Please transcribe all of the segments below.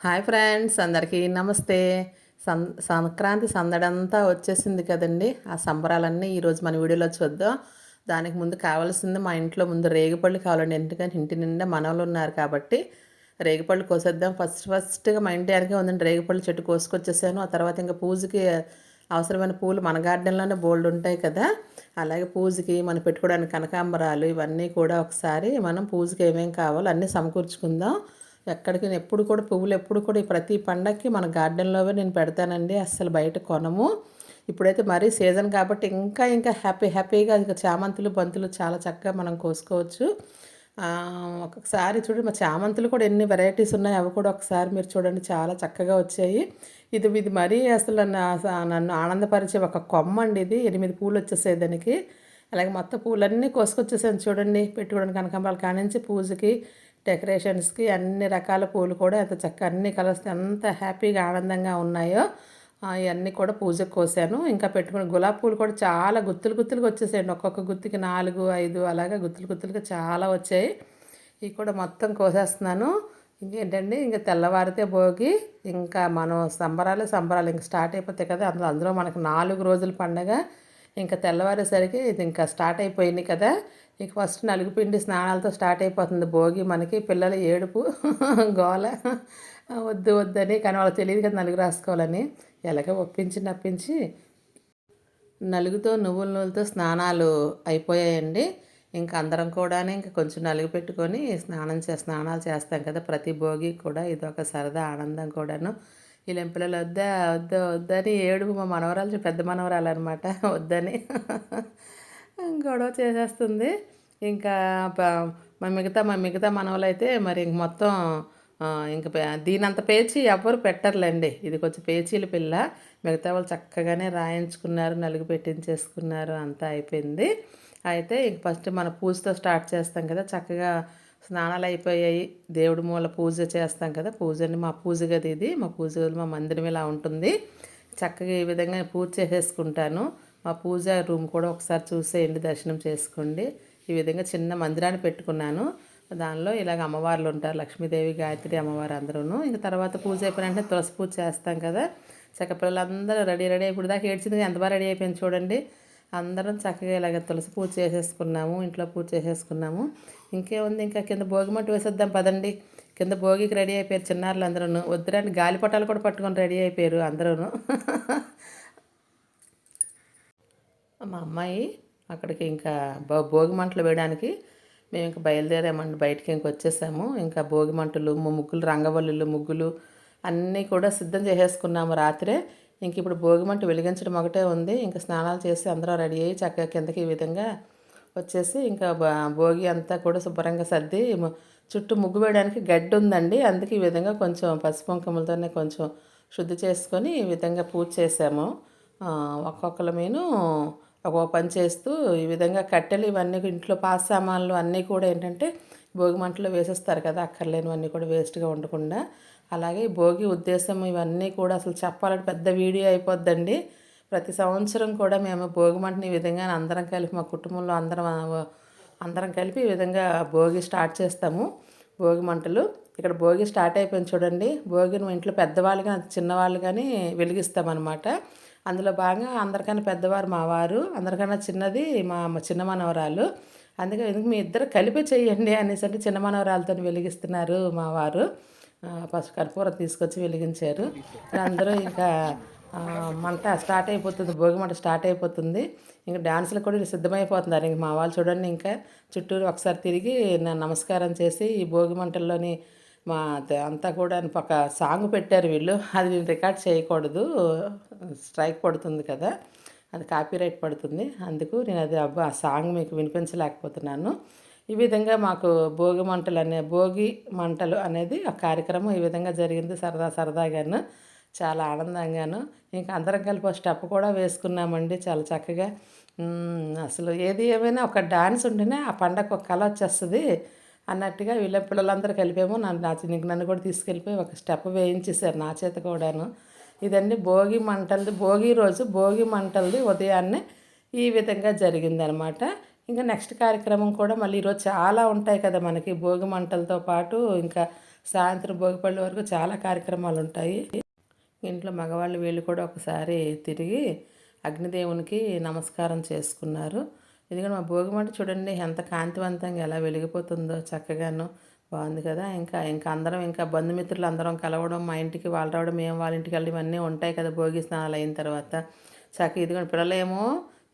Hi friends అందరికీ నమస్తే. సం సంక్రాంతి సందడంతా వచ్చేసింది కదండి. ఆ సంబరాలన్నీ ఈరోజు మన వీడియోలో చూద్దాం. దానికి ముందు కావాల్సింది మా ఇంట్లో ముందు రేగిపళ్ళు కావాలండి. ఎందుకంటే ఇంటి నిండా మనవలు ఉన్నారు కాబట్టి రేగిపళ్ళు కోసేద్దాం. ఫస్ట్ ఫస్ట్గా మా ఇంటి వెనకే ఉందండి. రేగిపళ్ళు చెట్టు కోసుకొచ్చేసాను. ఆ తర్వాత ఇంకా పూజకి అవసరమైన పూలు మన గార్డెన్లోనే బోల్డ్ ఉంటాయి కదా. అలాగే పూజకి మనం పెట్టుకోవడానికి కనకాంబరాలు ఇవన్నీ కూడా ఒకసారి మనం పూజకి ఏమేమి కావాలో అన్నీ సమకూర్చుకుందాం. ఎక్కడికి ఎప్పుడు కూడా పువ్వులు ఎప్పుడు కూడా ప్రతి పండగకి మన గార్డెన్లోవే నేను పెడతానండి. అస్సలు బయట కొనము. ఇప్పుడైతే మరీ సీజన్ కాబట్టి ఇంకా ఇంకా హ్యాపీ హ్యాపీగా ఇంకా చామంతులు బంతులు చాలా చక్కగా మనం కోసుకోవచ్చు. ఒకసారి చూడండి మా చామంతులు కూడా ఎన్ని వెరైటీస్ ఉన్నాయి అవి కూడా ఒకసారి మీరు చూడండి చాలా చక్కగా వచ్చాయి. ఇది ఇది మరీ అసలు నన్ను ఆనందపరిచే ఒక కొమ్మ అండి ఇది. ఎనిమిది పూలు వచ్చేసాయి దానికి. అలాగే మొత్తం పూలన్నీ కోసుకొచ్చేసాను చూడండి పెట్టుకోవడానికి కనకంబరాలు కానించి పూజకి. డెకరేషన్స్కి అన్ని రకాల పూలు కూడా ఎంత చక్కగా అన్ని కలర్స్ ఎంత హ్యాపీగా ఆనందంగా ఉన్నాయో ఇవన్నీ కూడా పూజకు కోసాను. ఇంకా పెట్టుకుని గులాబీ పూలు కూడా చాలా గుత్తులు గుత్తులుగా వచ్చేసాయండి. ఒక్కొక్క గుత్తికి నాలుగు ఐదు అలాగా గుత్తులు గుత్తులుగా చాలా వచ్చాయి. ఇవి కూడా మొత్తం కోసేస్తున్నాను. ఇంకేంటండి ఇంకా తెల్లవారితే భోగి ఇంకా మనం సంబరాలు సంబరాలు. ఇంకా స్టార్ట్ అయిపోతాయి కదా అందులో అందులో మనకు నాలుగు రోజుల పండగ. ఇంకా తెల్లవారేసరికి ఇది ఇంకా స్టార్ట్ అయిపోయింది కదా. ఇక ఫస్ట్ నలుగు పిండి స్నానాలతో స్టార్ట్ అయిపోతుంది. భోగి మనకి పిల్లల ఏడుపు గోల. వద్దు వద్దని కానీ వాళ్ళకి తెలియదు కదా నలుగు రాసుకోవాలని. ఎలాగ ఒప్పించి నప్పించి నలుగుతో నువ్వుల నూనెతో స్నానాలు అయిపోయాయండి. ఇంకా అందరం కూడా ఇంకా కొంచెం నలుగు పెట్టుకొని స్నానం చే స్నానాలు చేస్తాం కదా ప్రతి భోగి కూడా. ఇది ఒక సరదా ఆనందం కూడాను. ఇలా పిల్లలు వద్దా వద్దా వద్దని ఏడుపు మా మనవరాలు పెద్ద మనవరాలు అనమాట వద్దని. గొడవ చేసేస్తుంది. ఇంకా మా మిగతా మా మిగతా మనవలు అయితే మరి ఇంక మొత్తం ఇంక దీనంత పేచి ఎవరు పెట్టర్లేండి. ఇది కొంచెం పేచీల పిల్ల. మిగతా వాళ్ళు చక్కగానే రాయించుకున్నారు నలుగు పెట్టించేసుకున్నారు అంతా అయిపోయింది. అయితే ఇంక ఫస్ట్ మన పూజతో స్టార్ట్ చేస్తాం కదా చక్కగా స్నానాలు అయిపోయాయి. దేవుడి మూల పూజ చేస్తాం కదా పూజని మా పూజ గది ఇది. మా పూజ మా మందిరం ఇలా ఉంటుంది. చక్కగా ఈ విధంగా పూజ చేసేసుకుంటాను. మా పూజ రూమ్ కూడా ఒకసారి చూసేయండి దర్శనం చేసుకోండి. ఈ విధంగా చిన్న మందిరాన్ని పెట్టుకున్నాను. దానిలో ఇలాగ అమ్మవార్లు ఉంటారు లక్ష్మీదేవి గాయత్రి అమ్మవారు అందరూ ఇంకా తర్వాత పూజ అయిపోయినంటే తులసి పూజ చేస్తాం కదా. చక్క పిల్లలందరూ రెడీ రెడీ ఇప్పుడు దాకా ఏడ్చింది ఎంత బాగా రెడీ అయిపోయింది చూడండి. అందరం చక్కగా ఇలాగ తులసి పూజ చేసేసుకున్నాము ఇంట్లో పూజ చేసేసుకున్నాము. ఇంకేముంది? ఇంకా కింద భోగి మట్టి వేసేద్దాం పదండి. కింద భోగికి రెడీ అయిపోయారు చిన్నారులు అందరూ వద్దురాని గాలిపటాలు కూడా పట్టుకొని రెడీ అయిపోయారు అందరూ మా అమ్మాయి అక్కడికి ఇంకా భోగి మంటలు వేయడానికి మేము ఇంకా బయలుదేరామండి. బయటికి ఇంక వచ్చేసాము. ఇంకా భోగి మంటలు ముగ్గులు రంగవల్లులు ముగ్గులు అన్నీ కూడా సిద్ధం చేసేసుకున్నాము రాత్రే. ఇంక ఇప్పుడు భోగి మంట వెలిగించడం ఒకటే ఉంది. ఇంకా స్నానాలు చేసి అందరూ రెడీ అయ్యి చక్కగా కిందకి ఈ విధంగా వచ్చేసి ఇంకా భోగి అంతా కూడా శుభ్రంగా సర్ది చుట్టూ ముగ్గు వేయడానికి గడ్డి ఉందండి. అందుకే ఈ విధంగా కొంచెం పసుపు కుంకుమలతోనే కొంచెం శుద్ధి చేసుకొని ఈ విధంగా పూజ చేసాము. ఒక్కొక్కల మీను ఒక పని చేస్తూ ఈ విధంగా కట్టెలు ఇవన్నీ ఇంట్లో పాస్ సామాన్లు అన్నీ కూడా ఏంటంటే భోగి మంటలో వేసేస్తారు కదా అక్కర్లేనివన్నీ కూడా వేస్ట్గా ఉండకుండా. అలాగే భోగి ఉద్దేశం ఇవన్నీ కూడా అసలు చెప్పాలంటే పెద్ద వీడియో అయిపోద్దండి. ప్రతి సంవత్సరం కూడా మేము భోగి మంటని ఈ విధంగా అందరం కలిపి మా కుటుంబంలో అందరం అందరం కలిపి ఈ విధంగా భోగి స్టార్ట్ చేస్తాము. భోగి మంటలు ఇక్కడ భోగి స్టార్ట్ అయిపోయింది చూడండి. భోగిని ఇంట్లో పెద్దవాళ్ళు కానీ చిన్నవాళ్ళు కానీ వెలిగిస్తామన్నమాట. అందులో భాగంగా అందరికన్నా పెద్దవారు మా వారు అందరికన్నా చిన్నది మా చిన్న మనవరాలు. అందుకే ఎందుకు మీ ఇద్దరు కలిపి చేయండి అనేసి అంటే చిన్న మనవరాలతో వెలిగిస్తున్నారు మా వారు. ఫస్ట్ కర్పూరం తీసుకొచ్చి వెలిగించారు. అందరూ ఇంకా మంట స్టార్ట్ అయిపోతుంది భోగి మంట స్టార్ట్ అయిపోతుంది. ఇంకా డ్యాన్సులు కూడా సిద్ధమైపోతున్నారు. ఇంక మా వాళ్ళు చూడండి ఇంకా చుట్టూరు ఒకసారి తిరిగి నమస్కారం చేసి ఈ భోగి మంటల్లోని మా అంతా కూడా ఒక సాంగ్ పెట్టారు వీళ్ళు. అది నేను రికార్డ్ చేయకూడదు. స్ట్రైక్ పడుతుంది కదా. అది కాపీరైట్ పడుతుంది. అందుకు నేను అది అబ్బా ఆ సాంగ్ మీకు వినిపించలేకపోతున్నాను. ఈ విధంగా మాకు భోగి మంటలు అనే భోగి మంటలు అనేది ఆ కార్యక్రమం ఈ విధంగా జరిగింది. సరదా సరదాగాను చాలా ఆనందంగాను. ఇంకా అందరం కలిపి స్టెప్ కూడా వేసుకున్నామండి. చాలా చక్కగా. అసలు ఏది ఏమైనా ఒక డాన్స్ ఉంటేనే ఆ పండగ ఒక కళ వచ్చేస్తుంది. అన్నట్టుగా వీళ్ళ పిల్లలందరూ కలిపేమో నన్ను నా నీకు నన్ను కూడా తీసుకెళ్ళిపోయి ఒక స్టెప్ వేయించేశారు నా చేత కూడాను. ఇదండి భోగి మంటలది భోగి రోజు భోగి మంటలది ఉదయాన్నే ఈ విధంగా జరిగిందనమాట. ఇంకా నెక్స్ట్ కార్యక్రమం కూడా మళ్ళీ ఈరోజు చాలా ఉంటాయి కదా మనకి భోగి మంటలతో పాటు. ఇంకా సాయంత్రం భోగిపల్లి వరకు చాలా కార్యక్రమాలు ఉంటాయి. ఇంట్లో మగవాళ్ళు వీళ్ళు కూడా ఒకసారి తిరిగి అగ్నిదేవునికి నమస్కారం చేసుకున్నారు. ఎందుకంటే మా భోగిమంట చూడండి ఎంత కాంతివంతంగా ఎలా వెలిగిపోతుందో చక్కగాను బాగుంది కదా. ఇంకా ఇంకా అందరం ఇంకా బంధుమిత్రులు అందరం కలవడం మా ఇంటికి వాళ్ళు రావడం మేము వాళ్ళ ఇంటికి వెళ్ళడం ఇవన్నీ ఉంటాయి కదా భోగి స్నానాలు అయిన తర్వాత. చక్క ఇదిగోండి పిల్లలేమో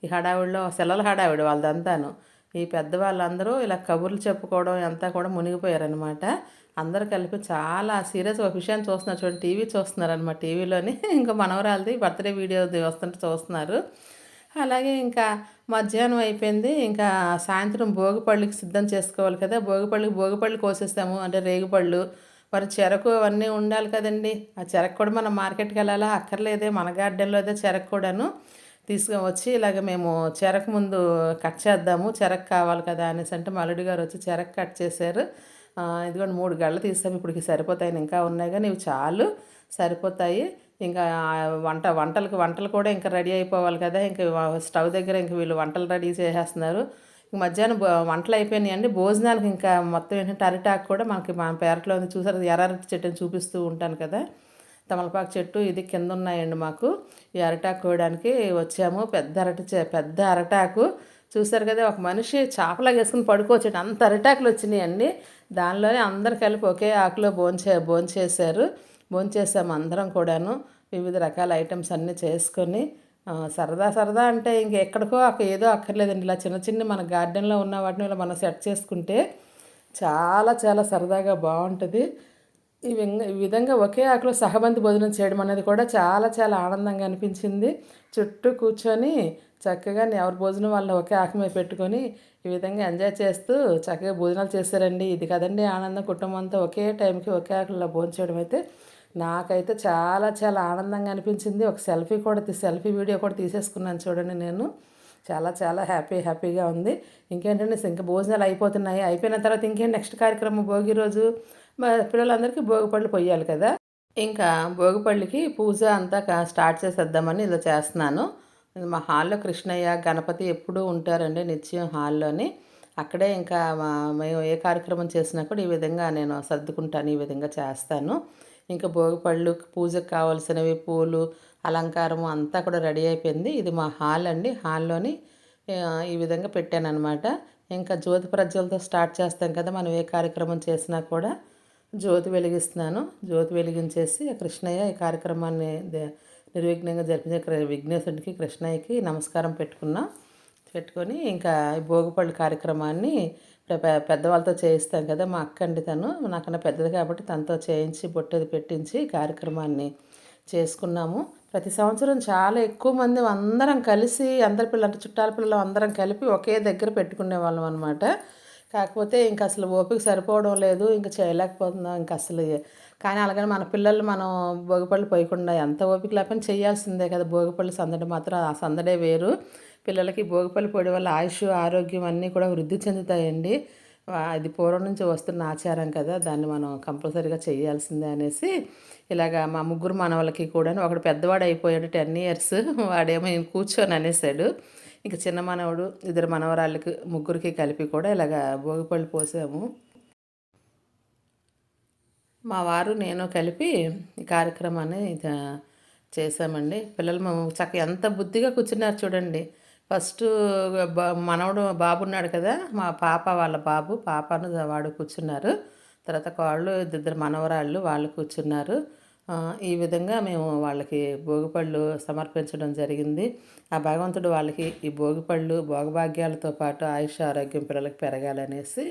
ఈ హడావిడిలో సెలవుల హడావిడి వాళ్ళదంతాను. ఈ పెద్దవాళ్ళందరూ ఇలా కబుర్లు చెప్పుకోవడం అంతా కూడా మునిగిపోయారనమాట అందరూ కలిపి చాలా సీరియస్ ఒక విషయాన్ని చూస్తున్నారు చూడండి టీవీ చూస్తున్నారనమాట టీవీలోని. ఇంకా మనవరాలది బర్త్డే వీడియో వస్తుంటే చూస్తున్నారు. అలాగే ఇంకా మధ్యాహ్నం అయిపోయింది. ఇంకా సాయంత్రం భోగిపళ్ళకి సిద్ధం చేసుకోవాలి కదా. భోగిపళ్ళకి భోగిపళ్ళు కోసేస్తాము. అంటే రేగుపళ్ళు. మరి చెరకు అవన్నీ ఉండాలి కదండి. ఆ చెరకు కూడా మనం మార్కెట్కి వెళ్ళాలా? అక్కర్లేదే. మన గార్డెన్లో అయితే చెరకు కూడాను తీసుకొని వచ్చి ఇలాగ మేము చెరకు ముందు కట్ చేద్దాము. చెరకు కావాలి కదా అనేసి అంటే మల్లుడి గారు వచ్చి చెరకు కట్ చేశారు. ఇదిగోండి మూడు గళ్ళు తీసాము. ఇప్పటికి సరిపోతాయి ఇంకా ఉన్నాయి కానీ ఇవి చాలు. సరిపోతాయి. ఇంకా వంట వంటలకు వంటలు కూడా ఇంకా రెడీ అయిపోవాలి కదా. ఇంకా స్టవ్ దగ్గర ఇంక వీళ్ళు వంటలు రెడీ చేసేస్తున్నారు. ఇంక మధ్యాహ్నం వంటలు అయిపోయినాయండి. భోజనాలకు ఇంకా మొత్తం ఏంటంటే అరిటాకు కూడా మనకి మా పేరట్లో చూసారు? ఎర్రటి చెట్టుని చూపిస్తూ ఉంటాను కదా. తమలపాకు చెట్టు ఇది కింద ఉన్నాయండి మాకు. ఈ అరటాకు కోయడానికి వచ్చాము. పెద్ద అరటి పెద్ద అరటాకు చూసారు కదా? ఒక మనిషి చేపలాగా వేసుకుని పడుకోవచ్చు అంత అరిటాకులు వచ్చినాయండి. దానిలోనే అందరు కలిపి ఒకే ఆకులో భోంచే భోంచేశారు భోంచేసాము అందరం కూడాను. వివిధ రకాల ఐటమ్స్ అన్నీ చేసుకొని సరదా సరదా అంటే ఇంకెక్కడికో అక్కడ ఏదో అక్కర్లేదండి. ఇలా చిన్న చిన్న మన గార్డెన్లో ఉన్న వాటిని ఇలా మనం సెట్ చేసుకుంటే చాలా చాలా సరదాగా బాగుంటుంది. ఈ ఈ విధంగా ఒకే ఆకులో సహబంతి భోజనం చేయడం అనేది కూడా చాలా చాలా ఆనందంగా అనిపించింది. చుట్టూ కూర్చొని చక్కగా ఎవరి భోజనం వాళ్ళని ఒకే ఆకు మీద పెట్టుకొని ఈ విధంగా ఎంజాయ్ చేస్తూ చక్కగా భోజనాలు చేశారండి. ఇది కదండి ఆనందం కుటుంబంతో ఒకే టైంకి ఒకే ఆకుల్లో భోజనం చేయడం అయితే నాకైతే చాలా చాలా ఆనందంగా అనిపించింది. ఒక సెల్ఫీ కూడా సెల్ఫీ వీడియో కూడా తీసేసుకున్నాను చూడండి నేను. చాలా చాలా హ్యాపీ హ్యాపీగా ఉంది. ఇంకేంటంటే ఇంకా భోజనాలు అయిపోతున్నాయి. అయిపోయిన తర్వాత ఇంకేం నెక్స్ట్ కార్యక్రమం? భోగి రోజు? పిల్లలందరికీ భోగిపళ్ళు పొయ్యాలి కదా. ఇంకా భోగిపళ్ళకి పూజ అంతా స్టార్ట్ చేసేద్దామని ఇలా చేస్తున్నాను. మా హాల్లో కృష్ణయ్య గణపతి ఎప్పుడూ ఉంటారండి నిత్యం హాల్లోని. అక్కడే ఇంకా మేము ఏ కార్యక్రమం చేసినా కూడా ఈ విధంగా నేను సర్దుకుంటాను ఈ విధంగా చేస్తాను. ఇంకా భోగిపళ్ళు పూజకు కావాల్సినవి పూలు అలంకారం అంతా కూడా రెడీ అయిపోయింది. ఇది మా హాల్ అండి. హాల్లోని ఈ విధంగా పెట్టాను అనమాట ఇంకా జ్యోతి ప్రజ్వలతో స్టార్ట్ చేస్తాం కదా మనం ఏ కార్యక్రమం చేసినా కూడా జ్యోతి వెలిగిస్తున్నాను. జ్యోతి వెలిగించేసి కృష్ణయ్య ఈ కార్యక్రమాన్ని నిర్విఘ్నంగా జరిపించే విఘ్నేశ్వరుడికి కృష్ణయ్యకి నమస్కారం పెట్టుకున్నాం. పెట్టుకొని ఇంకా భోగిపళ్ళు కార్యక్రమాన్ని పెద్దవాళ్ళతో చేయిస్తాం కదా మా అక్క అండి తను. నాకన్నా పెద్దది కాబట్టి తనతో చేయించి బొట్టది పెట్టించి కార్యక్రమాన్ని చేసుకున్నాము. ప్రతి సంవత్సరం చాలా ఎక్కువ మంది అందరం కలిసి అందరి పిల్లలు అంటే చుట్టాల పిల్లలు అందరం కలిపి ఒకే దగ్గర పెట్టుకునే వాళ్ళం అనమాట కాకపోతే ఇంక అసలు ఓపిక సరిపోవడం లేదు ఇంకా చేయలేకపోతున్నాం. ఇంక అసలు కానీ అలాగని మన పిల్లలు మనం భోగిపళ్ళు పోయకుండా ఎంత ఓపిక లేకపోయినా చేయాల్సిందే కదా. భోగిపళ్ళు సందడి మాత్రం ఆ సందడే వేరు. పిల్లలకి భోగిపల్లి పొడి వల్ల ఆయుష్ ఆరోగ్యం అన్నీ కూడా వృద్ధి చెందుతాయండి. అది పూర్వం నుంచి వస్తున్న ఆచారం కదా దాన్ని మనం కంపల్సరీగా చేయాల్సిందే అనేసి ఇలాగా మా ముగ్గురు మనవలకి కూడా ఒకడు పెద్దవాడు అయిపోయాడు టెన్ ఇయర్స్ వాడేమో కూర్చొని అనేసాడు. ఇంకా చిన్న మనవడు ఇద్దరు మనవరాళ్ళకి ముగ్గురికి కలిపి కూడా ఇలాగ భోగిపళ్ళు పోసాము. మా వారు నేను కలిపి ఈ కార్యక్రమాన్ని చేసామండి పిల్లలు మేము చక్క ఎంత బుద్ధిగా కూర్చున్నారు చూడండి. ఫస్ట్ మనవడు బాబు ఉన్నాడు కదా మా పాప వాళ్ళ బాబు పాపను వాడు కూర్చున్నారు. తర్వాత వాళ్ళు ఇద్దరు మనవరాళ్ళు వాళ్ళు కూర్చున్నారు. ఈ విధంగా మేము వాళ్ళకి భోగిపళ్ళు సమర్పించడం జరిగింది. ఆ భగవంతుడు వాళ్ళకి ఈ భోగిపళ్ళు భోగభాగ్యాలతో పాటు ఆయుష్ ఆరోగ్యం పిల్లలకు పెరగాలనేసి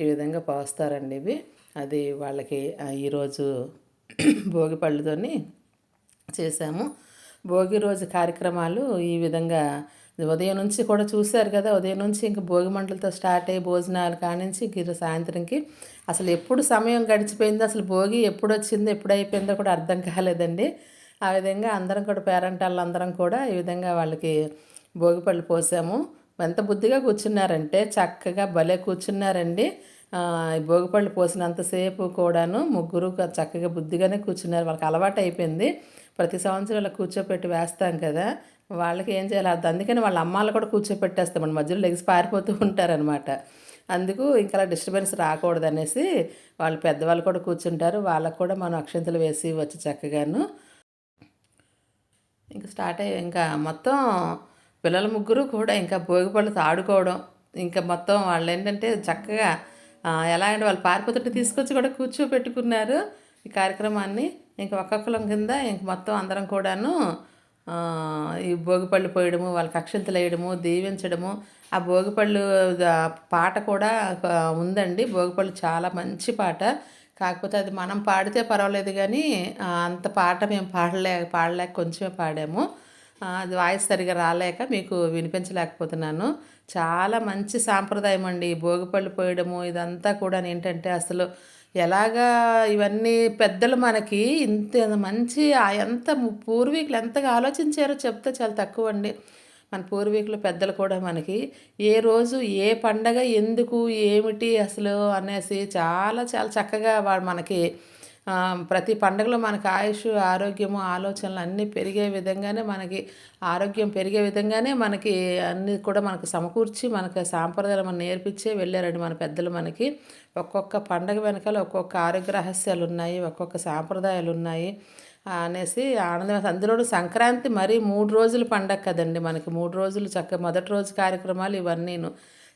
ఈ విధంగా పోస్తారండి ఇవి. అది వాళ్ళకి ఈరోజు భోగిపళ్ళుతోని చేశాము. భోగి రోజు కార్యక్రమాలు ఈ విధంగా ఉదయం నుంచి కూడా చూశారు కదా ఉదయం నుంచి ఇంక భోగి మంటలతో స్టార్ట్ అయ్యి భోజనాలు కానించి ఇంక సాయంత్రంకి. అసలు ఎప్పుడు సమయం గడిచిపోయిందో అసలు భోగి ఎప్పుడు వచ్చిందో ఎప్పుడు అయిపోయిందో కూడా అర్థం కాలేదండి. ఆ విధంగా అందరం కూడా పేరెంట్ వాళ్ళందరం కూడా ఈ విధంగా వాళ్ళకి భోగిపళ్ళు పోసాము. ఎంత బుద్ధిగా కూర్చున్నారంటే చక్కగా భలే కూర్చున్నారండి. భోగిపళ్ళు పోసినంతసేపు కూడాను ముగ్గురు చక్కగా బుద్ధిగానే కూర్చున్నారు. వాళ్ళకి అలవాటు అయిపోయింది. ప్రతి సంవత్సరం ఇలా కూర్చోపెట్టి వేస్తాం కదా. వాళ్ళకి ఏం చేయాలి? అది అందుకని వాళ్ళ అమ్మాలు కూడా కూర్చోపెట్టేస్తామండి మధ్యలో లెగ్స్ పారిపోతూ ఉంటారనమాట అందుకు ఇంకా డిస్టర్బెన్స్ రాకూడదు అనేసి వాళ్ళు పెద్దవాళ్ళు కూడా కూర్చుంటారు. వాళ్ళకు కూడా మనం అక్షంతలు వేసి వచ్చి చక్కగాను. ఇంకా స్టార్ట్ అయ్యి ఇంకా మొత్తం పిల్లల ముగ్గురు కూడా ఇంకా భోగిపళ్ళతో ఆడుకోవడం. ఇంకా మొత్తం వాళ్ళు ఏంటంటే చక్కగా ఎలా అంటే వాళ్ళు పారిపోతుంటే తీసుకొచ్చి కూడా కూర్చోపెట్టుకున్నారు ఈ కార్యక్రమాన్ని. ఇంకా ఒక్కొక్కలం కింద ఇంక మొత్తం అందరం కూడాను ఈ భోగిపళ్ళు పోయడము వాళ్ళకి అక్షంతలు వేయడము దీవించడము. ఆ భోగిపళ్ళు పాట కూడా ఉందండి. భోగిపళ్ళు చాలా మంచి పాట. కాకపోతే అది మనం పాడితే పర్వాలేదు కానీ అంత పాట మేము పాడలే పాడలేక కొంచెమే పాడాము. అది వాయిస్ సరిగా రాలేక మీకు వినిపించలేకపోతున్నాను. చాలా మంచి సాంప్రదాయం అండి భోగిపళ్ళు పోయడము. ఇదంతా కూడా ఏంటంటే అసలు ఎలాగా ఇవన్నీ పెద్దలు మనకి ఇంత మంచి ఎంత పూర్వీకులు ఎంతగా ఆలోచించారో చెప్తే చాలా తక్కువ అండి. మన పూర్వీకులు పెద్దలు కూడా మనకి ఏ రోజు ఏ పండగ ఎందుకు ఏమిటి అసలు అనేసి చాలా చాలా చక్కగా వాడు మనకి ప్రతి పండగలో మనకి ఆయుష్ ఆరోగ్యము ఆలోచనలు అన్నీ పెరిగే విధంగానే మనకి ఆరోగ్యం పెరిగే విధంగానే మనకి అన్నీ కూడా మనకు సమకూర్చి మనకి సాంప్రదాయాలు మనం నేర్పించే వెళ్ళారండి మన పెద్దలు మనకి. ఒక్కొక్క పండగ వెనకాల ఒక్కొక్క ఆరోగ్య రహస్యాలు ఉన్నాయి ఒక్కొక్క సాంప్రదాయాలు ఉన్నాయి. అనేసి ఆనందం అందులోనూ సంక్రాంతి మరీ మూడు రోజుల పండగ కదండి మనకి. మూడు రోజులు చక్క మొదటి రోజు కార్యక్రమాలు ఇవన్నీను.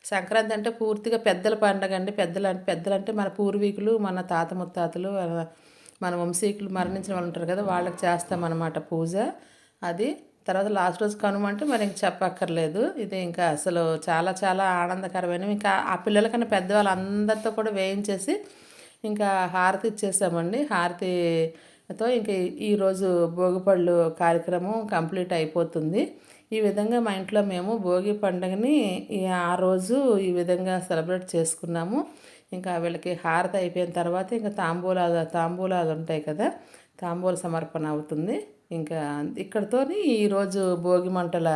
సంక్రాంతి అంటే పూర్తిగా పెద్దల పండగ అండి. పెద్దలు అంటే పెద్దలు అంటే మన పూర్వీకులు మన తాత ముత్తాతలు మన వంశీకులు మరణించిన వాళ్ళు ఉంటారు కదా వాళ్ళకి చేస్తామన్నమాట పూజ. అది తర్వాత లాస్ట్ రోజు కనుమ అంటే మరి ఇంక చెప్పక్కర్లేదు. ఇది ఇంకా అసలు చాలా చాలా ఆనందకరమైన ఇంకా ఆ పిల్లలకన్నా పెద్దవాళ్ళు అందరితో కూడా వేయించేసి ఇంకా హారతి ఇచ్చేసామండి. హారతితో ఇంక ఈరోజు భోగిపళ్ళు కార్యక్రమం కంప్లీట్ అయిపోతుంది. ఈ విధంగా మా ఇంట్లో మేము భోగి పండుగని ఆ రోజు ఈ విధంగా సెలబ్రేట్ చేసుకున్నాము. ఇంకా వీళ్ళకి హారతి అయిపోయిన తర్వాత ఇంకా తాంబూలాలు తాంబూలాలు ఉంటాయి కదా తాంబూల సమర్పణ అవుతుంది. ఇంకా ఇక్కడతోని ఈరోజు భోగి మంటల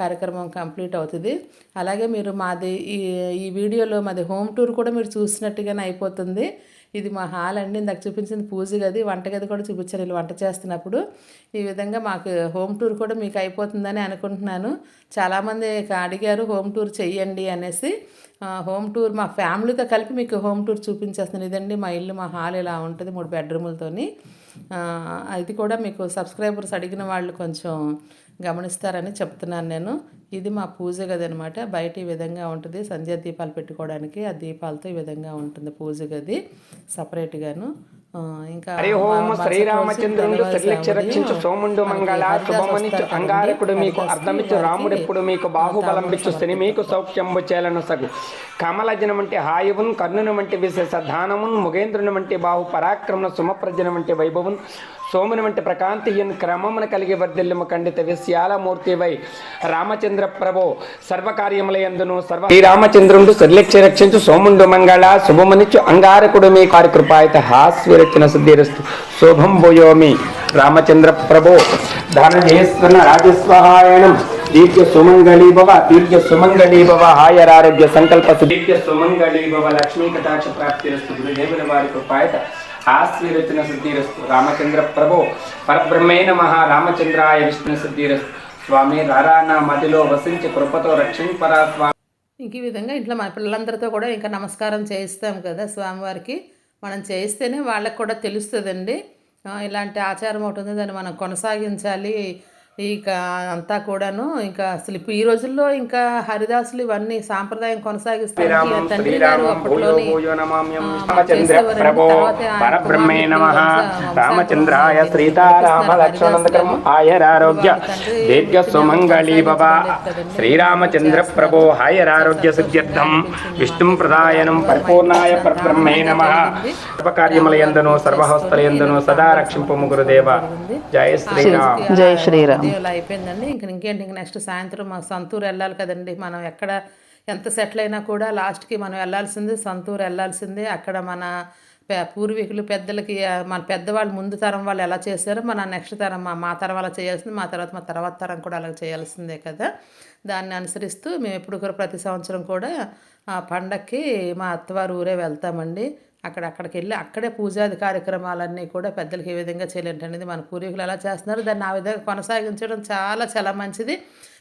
కార్యక్రమం కంప్లీట్ అవుతుంది. అలాగే మీరు మాది ఈ ఈ వీడియోలో మాది హోమ్ టూర్ కూడా మీరు చూసినట్టుగానే అయిపోతుంది. ఇది మా హాల్ అండి ఇందాక చూపించింది పూజ గది వంటగది కూడా చూపించారు వీళ్ళు వంట చేస్తున్నప్పుడు. ఈ విధంగా మాకు హోమ్ టూర్ కూడా మీకు అయిపోతుందని అనుకుంటున్నాను. చాలామంది అడిగారు హోమ్ టూర్ చెయ్యండి అనేసి. హోమ్ టూర్ మా ఫ్యామిలీతో కలిపి మీకు హోమ్ టూర్ చూపించేస్తాను. ఇదండి మా ఇల్లు మా హాల్ ఇలా ఉంటుంది మూడు బెడ్రూములతోని. అది కూడా మీకు సబ్స్క్రైబర్స్ అడిగిన వాళ్ళు కొంచెం గమనిస్తారని చెప్తున్నాను నేను. ఇది మా పూజ గది అనమాట బయట ఈ విధంగా ఉంటుంది. సంధ్యా దీపాలు పెట్టుకోవడానికి ఆ దీపాలతో ఈ విధంగా ఉంటుంది పూజ గది సపరేట్గాను ఇంకా శ్రీరామచంద్రుడు త్రిలిక్ష రక్షించు సోముండు మంగళ. అంగారకుడు మీకు అర్థమిచ్చు రాముడెప్పుడు మీకు శని మీకు సౌఖ్యంబు చేలను సగు. కమలజనం వంటి హాయువున్ కర్ణుని వంటి విశేష దానమున్ ముగేంద్రుని వంటి బాహు పరాక్రమణ సుమప్రజన వంటి వైభవున్ సోముని వంటి ప్రకాంతిహీన క్రమమున కలిగి వర్ధిల్లుము ఖండిత విశ్యాలమూర్తి వై రామచంద్ర ప్రభో సర్వకార్యములయందును సర్వ శ్రీరామచంద్రుడు త్రిలిక్ష రక్షించు సోముండు మంగళ శుభమునిచ్చు అంగారకుడు మీ కార్యకృపాయత హాస్విరచన సిద్ధిరస్తు శోభం భూయోమి రామచంద్ర ప్రభో. ధనజేశ్వర రాజస్వహాయణం దీర్ఘ సుమంగళీ భవ దీర్ఘ సుమంగళీ భవ హాయరారోగ్య సంకల్ప దీర్ఘ సుమంగళీ భవ లక్ష్మీ కటాక్ష ప్రాప్తిరస్తు గురుదేవుల వారి కృపాయత. ఆశ్వీరచన సిద్ధిరస్తు రామచంద్ర ప్రభో పరబ్రహ్మే నమ రామచంద్రాయ విష్ణు సిద్ధిరస్తు స్వామి రారాణ మదిలో వసించి కృపతో రక్షింపరా స్వామి ఇంక ఈ విధంగా ఇంట్లో మన పిల్లలందరితో కూడా ఇంకా నమస్కారం చేయిస్తాం కదా స్వామివారికి. మనం చేయిస్తేనే వాళ్ళకి కూడా తెలుస్తుందండి. ఇలాంటి ఆచారం ఒకటి ఉంది దాన్ని మనం కొనసాగించాలి. ఇక అంతా కూడాను ఇంకా అసలు ఇప్పుడు ఈ రోజుల్లో ఇంకా హరిదాసులు ఇవన్నీ సాంప్రదాయం కొనసాగిస్తారు శ్రీరామం తండ్రి గారు అప్పట్లోని రామచంద్రాయ సీతారామ హరిదాసులను. ఆయురారోగ్య దీర్ఘ సుమంగళీ కదండి. శ్రీరామచంద్ర ప్రభో హాయరారోగ్య సిద్ధ్యర్థం విష్ణుం ప్రదాయనం పరిపూర్ణాయ పరబ్రహ్మే నమ సర్వకార్యములయందను సర్వహస్తలయందను సదా రక్షింపు గురుదేవ జయ శ్రీరామ్ జై శ్రీరామ్ ఇలా అయిపోయిందండి. ఇంక ఇంకేంటి ఇంక నెక్స్ట్ సాయంత్రం మాకు సంతూరు వెళ్ళాలి కదండి. మనం ఎక్కడ ఎంత సెటిల్ అయినా కూడా లాస్ట్కి మనం వెళ్ళాల్సింది సంతూరు వెళ్ళాల్సిందే. అక్కడ మన పూర్వీకులు పెద్దలకి మన పెద్దవాళ్ళు ముందు తరం వాళ్ళు ఎలా చేశారో మన నెక్స్ట్ తరం మా మా తరం అలా చేయాల్సింది. మా తర్వాత మా తర్వాత తరం కూడా అలా చేయాల్సిందే కదా. దాన్ని అనుసరిస్తూ మేము ఎప్పుడు కూడా ప్రతి సంవత్సరం కూడా ఆ పండక్కి మా అత్తవారు ఊరే వెళ్తామండి. అక్కడ అక్కడికి వెళ్ళి అక్కడే పూజాది కార్యక్రమాలన్నీ కూడా పెద్దలకి ఏ విధంగా చేయాలంటే అనేది మన పూర్వీకులు ఎలా చేస్తున్నారు దాన్ని ఆ విధంగా కొనసాగించడం చాలా చాలా మంచిది.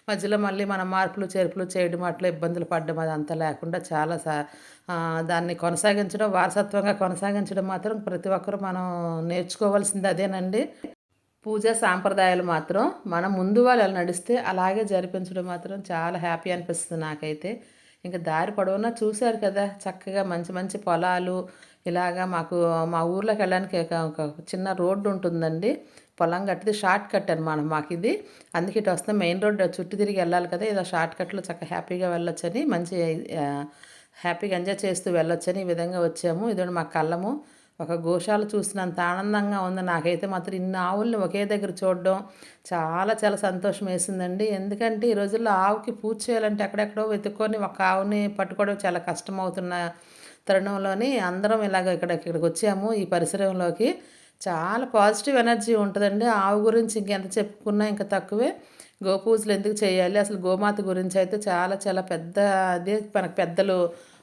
మధ్యలో మళ్ళీ మన మార్పులు చేర్పులు చేయడం అట్లా ఇబ్బందులు పడడం అది అంతా లేకుండా చాలా సా దాన్ని కొనసాగించడం వారసత్వంగా కొనసాగించడం మాత్రం ప్రతి ఒక్కరూ మనం నేర్చుకోవాల్సింది అదేనండి. పూజా సాంప్రదాయాలు మాత్రం మనం ముందు వాళ్ళు నడిస్తే అలాగే జరిపించడం మాత్రం చాలా హ్యాపీ అనిపిస్తుంది నాకైతే. ఇంకా దారి పొడవునా చూశారు కదా. చక్కగా మంచి మంచి పొలాలు. ఇలాగా మాకు మా ఊర్లోకి వెళ్ళడానికి ఒక చిన్న రోడ్డు ఉంటుందండి. పొలం కట్టిది షార్ట్ కట్ అనమాట మాకు ఇది అందుకే ఇటు వస్తే మెయిన్ రోడ్ చుట్టూ తిరిగి వెళ్ళాలి కదా. ఇలా షార్ట్ కట్లో చక్కగా హ్యాపీగా వెళ్ళొచ్చని మంచి హ్యాపీగా ఎంజాయ్ చేస్తూ వెళ్ళొచ్చని ఈ విధంగా వచ్చాము. ఇదండి మా కళ్ళము. ఒక గోశాల చూసినంత ఆనందంగా ఉంది. నాకైతే మాత్రం ఇన్ని ఆవుల్ని ఒకే దగ్గర చూడడం చాలా చాలా సంతోషం వేసిందండి. ఎందుకంటే ఈ రోజుల్లో ఆవుకి పూజ చేయాలంటే ఎక్కడెక్కడో వెతుక్కొని ఒక ఆవుని పట్టుకోవడం చాలా కష్టం అవుతున్న తరుణంలోని అందరం ఇలాగ ఇక్కడ ఇక్కడికి వచ్చాము. ఈ పరిసరంలోకి చాలా పాజిటివ్ ఎనర్జీ ఉంటుందండి. ఆవు గురించి ఇంకెంత చెప్పుకున్నా ఇంకా తక్కువే. గోపూజలు ఎందుకు చేయాలి? అసలు గోమాత గురించి అయితే చాలా చాలా పెద్ద అదే మనకు పెద్దలు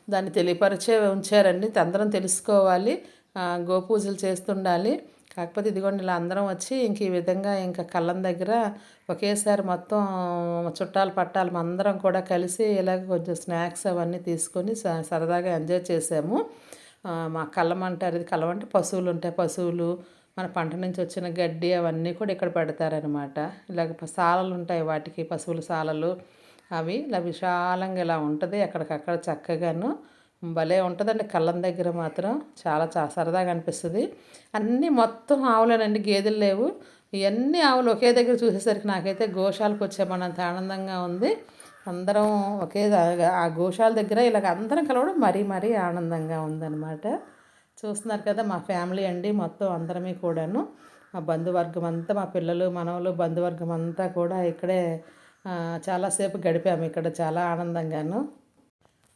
దాన్ని తెలియపరిచే ఉంచారండి. అందరం తెలుసుకోవాలి. గోపూజలు చేస్తుండాలి. కాకపోతే ఇదిగోండి ఇలా అందరం వచ్చి ఇంక ఈ విధంగా ఇంకా కళ్ళం దగ్గర ఒకేసారి మొత్తం చుట్టాలు పట్టాలు అందరం కూడా కలిసి ఇలాగ కొంచెం స్నాక్స్ అవన్నీ తీసుకొని స- సరదాగా ఎంజాయ్ చేసాము. మా కళ్ళం అంటారు ఇది కళ్ళం అంటే పశువులు ఉంటాయి. పశువులు మన పంట నుంచి వచ్చిన గడ్డి అవన్నీ కూడా ఇక్కడ పెడతారనమాట. ఇలాగ సాలలు ఉంటాయి వాటికి పశువుల సాలలు అవి. ఇలా విశాలంగా ఇలా ఉంటుంది. ఎక్కడికక్కడ చక్కగాను భలే ఉంటుందండి కళ్ళం దగ్గర మాత్రం. చాలా చా సరదాగా అనిపిస్తుంది. అన్నీ మొత్తం ఆవులేనండి గేదెలు లేవు. ఇవన్నీ ఆవులు ఒకే దగ్గర చూసేసరికి నాకైతే గోశాలకు వచ్చామన్నంత ఆనందంగా ఉంది. అందరం ఒకే దా- ఆ గోశాల దగ్గర ఇలాగ అందరం కలవడం మరీ మరీ ఆనందంగా ఉందన్నమాట. చూస్తున్నారు కదా మా ఫ్యామిలీ అండి మొత్తం అందరమే కూడాను. మా బంధువర్గం అంతా మా పిల్లలు మనవలు బంధువర్గం అంతా కూడా ఇక్కడే చాలాసేపు గడిపాము ఇక్కడ చాలా ఆనందంగాను.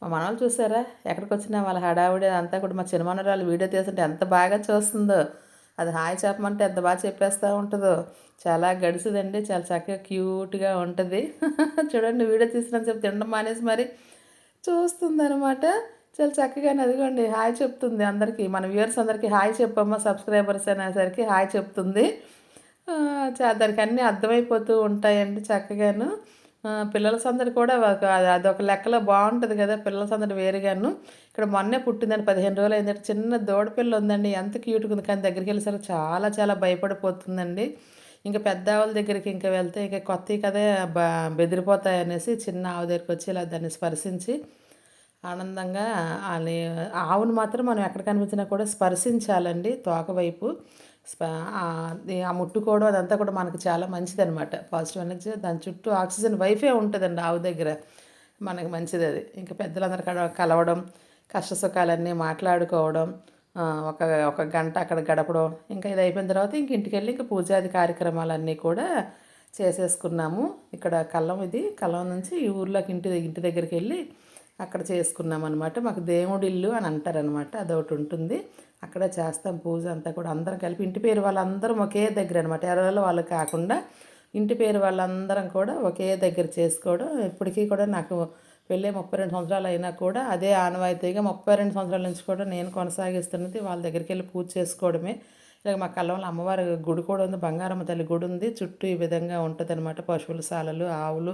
మా మనవాళ్ళు చూసారా? ఎక్కడికి వచ్చినా వాళ్ళ హడావుడి అంతా కూడా మా చిన్నమనరాలు వీడియో తీస్తుంటే ఎంత బాగా చూస్తుందో. అది హాయ్ చెప్పమంటే ఎంత బాగా చెప్పేస్తూ ఉంటుందో. చాలా గడిచిదండి చాలా చక్కగా క్యూట్గా ఉంటుంది. చూడండి వీడియో తీసినా చెప్పి తినడం మానేసి మరి చూస్తుంది అనమాట చాలా చక్కగా అదిగోండి హాయ్ చెప్తుంది అందరికీ. మన వ్యూవర్స్ అందరికీ హాయ్ చెప్పమ్మా సబ్స్క్రైబర్స్ అనేసరికి హాయ్ చెప్తుంది. దానికి అన్నీ అర్థమైపోతూ ఉంటాయండి చక్కగాను. పిల్లల సందడి కూడా ఒక అదొక లెక్కలో బాగుంటుంది కదా పిల్లల సందడి వేరుగాను. ఇక్కడ మొన్నే పుట్టిందండి పదిహేను రోజులు అయిందంటే చిన్న దూడపిల్ల ఉందండి ఎంత క్యూట్గా ఉంది. కానీ దగ్గరికి వెళ్ళేసరికి చాలా చాలా భయపడిపోతుందండి. ఇంకా పెద్ద ఆవుల దగ్గరికి ఇంకా వెళ్తే ఇంకా కొత్తవి కదా బ బెదిరిపోతాయి అనేసి చిన్న ఆవు దగ్గరికి వచ్చి ఇలా దాన్ని స్పర్శించి ఆనందంగా అని ఆవును మాత్రం మనం ఎక్కడ కనిపించినా కూడా స్పర్శించాలండి తోక వైపు. ఆ ముట్టుకోవడం అదంతా కూడా మనకు చాలా మంచిదనమాట పాజిటివ్ ఎనర్జీ దాని చుట్టూ ఆక్సిజన్ వైఫే ఉంటుందండి ఆవు దగ్గర. మనకు మంచిది అది ఇంకా పెద్దలందరూ కడ కలవడం కష్ట సుఖాలన్నీ మాట్లాడుకోవడం ఒక ఒక గంట అక్కడ గడపడం ఇంకా ఇది అయిపోయిన తర్వాత ఇంక ఇంటికి వెళ్ళి ఇంకా పూజాది కార్యక్రమాలన్నీ కూడా చేసేసుకున్నాము. ఇక్కడ కళ్ళం ఇది కళ్ళం నుంచి ఈ ఊర్లోకి ఇంటి ఇంటి దగ్గరికి వెళ్ళి అక్కడ చేసుకున్నాం అనమాట మాకు దేవుడి ఇల్లు అని అంటారనమాట అదొకటి ఉంటుంది. అక్కడ చేస్తాం పూజ అంతా కూడా అందరం కలిపి. ఇంటి పేరు వాళ్ళందరం ఒకే దగ్గర అనమాట ఎవరి వాళ్ళు కాకుండా ఇంటి పేరు వాళ్ళందరం కూడా ఒకే దగ్గర చేసుకోవడం. ఇప్పటికీ కూడా నాకు వెళ్ళే ముప్పై రెండు సంవత్సరాలు అయినా కూడా అదే ఆనవాయితీగా ముప్పై రెండు సంవత్సరాల నుంచి కూడా నేను కొనసాగిస్తున్నది వాళ్ళ దగ్గరికి వెళ్ళి పూజ చేసుకోవడమే. ఇలాగ మా కళ్ళంలో అమ్మవారి గుడి కూడా ఉంది బంగారమ్మ తల్లి గుడి ఉంది. చుట్టూ ఈ విధంగా ఉంటుంది అనమాట పశువుల శాలలు ఆవులు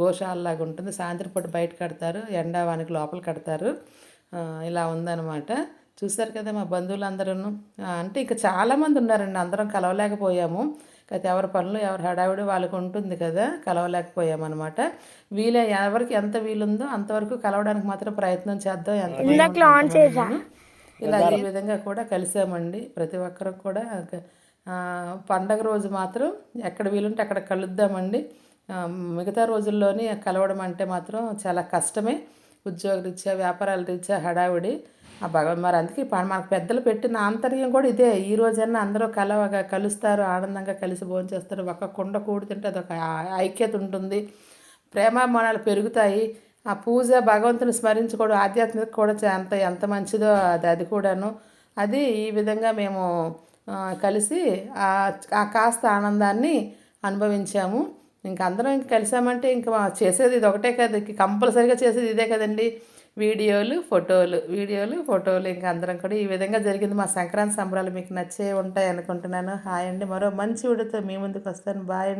గోశాలలాగా ఉంటుంది. సాయంత్రం పూట బయట కడతారు ఎండా వానికి లోపల కడతారు. ఇలా ఉందన్నమాట. చూసారు కదా మా బంధువులందరూ అంటే ఇంకా చాలామంది ఉన్నారండి. అందరం కలవలేకపోయాము. అయితే ఎవరి పనులు ఎవరి హడావిడి వాళ్ళకు ఉంటుంది కదా కలవలేకపోయామన్నమాట. వీలే ఎవరికి ఎంత వీలుందో అంతవరకు కలవడానికి మాత్రం ప్రయత్నం చేద్దాం. ఎంత. ఇలా ఈ విధంగా కూడా కలిసామండి. ప్రతి ఒక్కరు కూడా పండగ రోజు మాత్రం ఎక్కడ వీలుంటే అక్కడ కలుద్దామండి. మిగతా రోజుల్లోని కలవడం అంటే మాత్రం చాలా కష్టమే. ఉద్యోగ రీత్యా వ్యాపారాల రీత్యా హడావిడి. ఆ భగవన్ మరి అందుకే మనకు పెద్దలు పెట్టిన ఆంతర్యం కూడా ఇదే. ఈ రోజన్నా అందరూ కలవగా కలుస్తారు ఆనందంగా కలిసి భోంచేస్తారు ఒక కుండ కూడి తింటే అదొక ఐక్యత ఉంటుంది. ప్రేమాభిమానాలు పెరుగుతాయి. ఆ పూజ భగవంతుని స్మరించుకోవడం ఆధ్యాత్మిక కూడా ఎంత ఎంత మంచిదో అది అది కూడాను. అది ఈ విధంగా మేము కలిసి ఆ కాస్త ఆనందాన్ని అనుభవించాము. ఇంక అందరం ఇంక కలిసామంటే ఇంకా చేసేది ఇది ఒకటే కదా కంపల్సరిగా కంపల్సరీగా చేసేది ఇదే కదండి. వీడియోలు ఫోటోలు వీడియోలు ఫోటోలు ఇంకా అందరం కూడా ఈ విధంగా జరిగింది. మా సంక్రాంతి సంబరాలు మీకు నచ్చే ఉంటాయి అనుకుంటున్నాను. హాయ్ అండి. మరో మంచి వీడియోతో మీ ముందుకు వస్తాను. బాయ్ అండి.